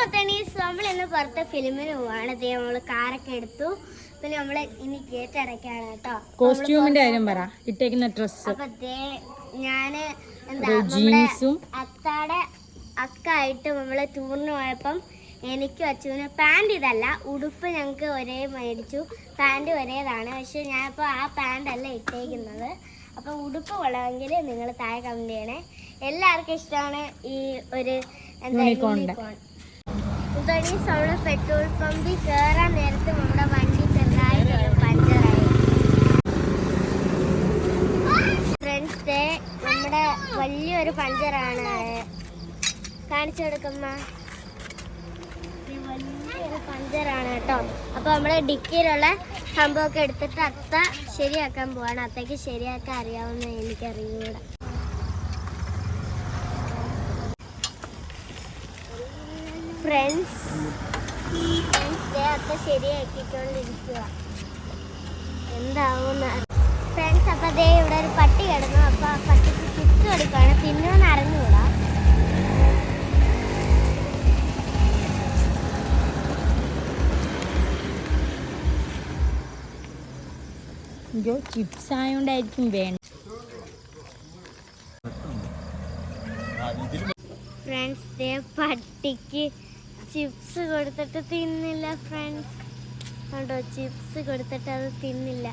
മുത്തണീസ് നമ്മൾ ഇന്ന് പുറത്തെ ഫിലിമിന് പോവാണ്. ഇത് നമ്മൾ കാറൊക്കെ എടുത്തു. പിന്നെ നമ്മൾ ഇനി ഗേറ്റ് അടയ്ക്കാണ് കേട്ടോ. കോസ്റ്റ്യൂമിന്റെ കാര്യം പറ. ഇട്ടേക്കുന്ന ഡ്രസ് അപ്പൊ ഞാൻ എന്താ അത്താടെ അക്ക ജീൻസും. അത്താടെ അക്കായിട്ട് നമ്മൾ ടൂറിന് പോയപ്പം എനിക്ക് അച്ചുവിന് പാന്റ് ഇതല്ല ഉടുപ്പ് ഞങ്ങൾക്ക് ഒരേ മേടിച്ചു. പാന്റ് ഒരേതാണ്. പക്ഷെ ഞാനിപ്പോൾ ആ പാന്റല്ല ഇട്ടേക്കുന്നത്. അപ്പോൾ ഉടുപ്പ് കൊള്ളാമെങ്കിൽ നിങ്ങൾ താഴെ കമന്റ് ചെയ്യണേ. എല്ലാവർക്കും ഇഷ്ടമാണ് ഈ ഒരു എന്താ യൂണിക്കോൺ ഇതോടെ നമ്മൾ പെട്രോൾ പമ്പിൽ കയറാൻ നേരത്ത് നമ്മുടെ വണ്ടി ചെറുതായിട്ടൊരു പഞ്ചറായി. ഫ്രണ്ട്സ് ഡേ നമ്മുടെ വലിയൊരു പഞ്ചറാണ്. കാണിച്ചു കൊടുക്കുമ്മ. ഇത് വലിയൊരു പഞ്ചറാണ് കേട്ടോ. അപ്പൊ നമ്മൾ ഡിക്കിയിലുള്ള സംഭവമൊക്കെ എടുത്തിട്ട് അത്ത ശരിയാക്കാൻ പോവാണ്. അത്തയ്ക്ക് ശരിയാക്കാൻ അറിയാവുന്ന എനിക്കറിയൂടെ ഫ്രണ്ട്സ് അപ്പൊ ശരിയാക്കിക്കൊണ്ടിരിക്കുക എന്താവും ഫ്രണ്ട്സ് അപ്പൊ അതേ ഇവിടെ ഒരു പട്ടി കിടന്നു. അപ്പൊ ആ പട്ടിക്ക് ചുറ്റു കൊടുക്കുകയാണ് തിന്നുമെന്ന് അറിഞ്ഞുകൂടാ? ചിപ്സ് ആയോണ്ടായിരിക്കും വേണ്ട ഫ്രണ്ട്സ് ദേ പട്ടിക്ക് ചിപ്സ് കൊടുത്തിട്ട് തിന്നില്ല ഫ്രണ്ട്സ് കണ്ടോ ചിപ്സ് കൊടുത്തിട്ട് അത് തിന്നില്ല.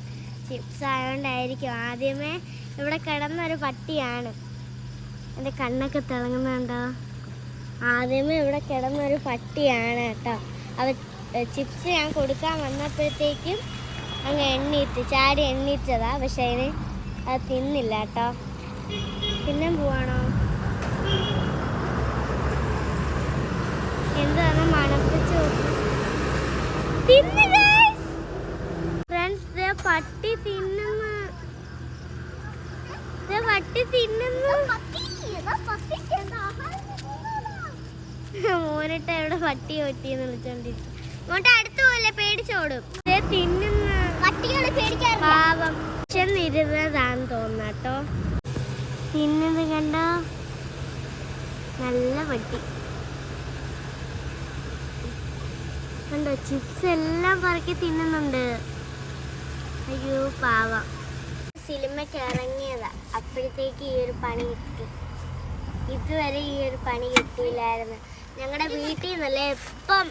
ചിപ്സ് ആയതുകൊണ്ടായിരിക്കും ആദ്യമേ ഇവിടെ കിടന്നൊരു പട്ടിയാണ്. എന്റെ കണ്ണൊക്കെ തിളങ്ങുന്നുണ്ടോ? ആദ്യമേ ഇവിടെ കിടന്നൊരു പട്ടിയാണ് കേട്ടോ. അവ ചിപ്സ് ഞാൻ കൊടുക്കാൻ വന്നപ്പോഴത്തേക്കും അങ്ങ് എണ്ണീറ്റ് ചാടി എണ്ണീറ്റതാ. പക്ഷേ അതിന് അത് തിന്നില്ല കേട്ടോ. പിന്നെ പോവാണോ? എന്താണ് മണപ്പിച്ച് ഫ്രണ്ട്സ് പട്ടി തിന്നുന്നു. പട്ടി തിന്നുന്നു. മോനിട്ട് എവിടെ പട്ടി പറ്റിയെന്ന് വിളിച്ചോണ്ടിരിക്കും മോട്ടെ അടുത്ത് പോലെ പേടിച്ചോടും തിന്നുന്നു പട്ടികളെ പേടിക്കാറില്ല പാവം. ചെന്നിരുന്നതാന്ന് തോന്നാട്ടോ തിന്നത് കണ്ടോ? നല്ല പട്ടി. കണ്ടോ? ചിപ്സ് എല്ലാം പറക്കി തിന്നുന്നുണ്ട്. അയ്യോ പാവം. സിനിമയ്ക്ക് ഇറങ്ങിയതാ. അപ്പോഴത്തേക്ക് ഈ ഒരു പണി കിട്ടി. ഇതുവരെ ഈ ഒരു പണി കിട്ടിയില്ലായിരുന്നു. ഞങ്ങളുടെ വീട്ടിൽ നിന്നല്ല എപ്പം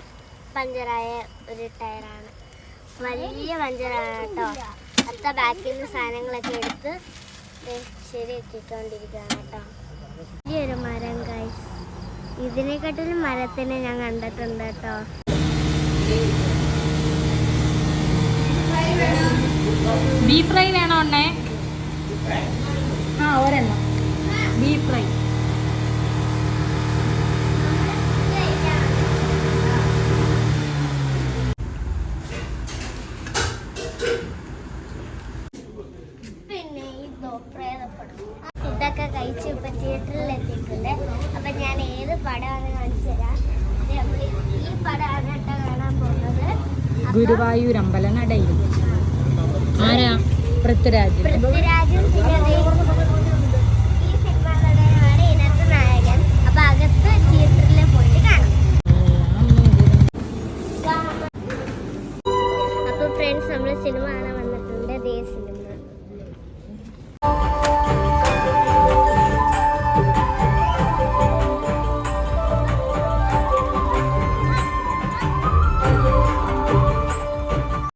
പഞ്ചറായ ഒരു ടയറാണ്. വലിയ പഞ്ചറാണ് കേട്ടോ അത്ത ബാക്കിൽ നിന്ന് സാധനങ്ങളൊക്കെ എടുത്ത് ശരിയാക്കിക്കൊണ്ടിരിക്കുകയാണ് കേട്ടോ വലിയൊരു മരം കായ് ഇതിനെക്കാട്ടിലും മരത്തിനെ ഞാൻ കണ്ടിട്ടുണ്ട് കേട്ടോ ബീഫ് ഫ്രൈ വേണോ അണ്ണേ? ആ ഒരെണ്ണം. Beef fry. ഫുഡൊക്കെ കഴിച്ച് ഇപ്പൊ തിയേറ്ററിൽ എത്തിയിട്ടുണ്ട്. അപ്പൊ ഞാൻ ഏത് പടമാണ് കാണിച്ചു തരാം. ഗുരുവായൂർ അമ്പലനടയിൽ. ആരാ? പൃഥ്വിരാജ്. നമ്മൾ സിനിമ കാണാൻ വന്നിട്ടുണ്ട്. ദേ സിനിമ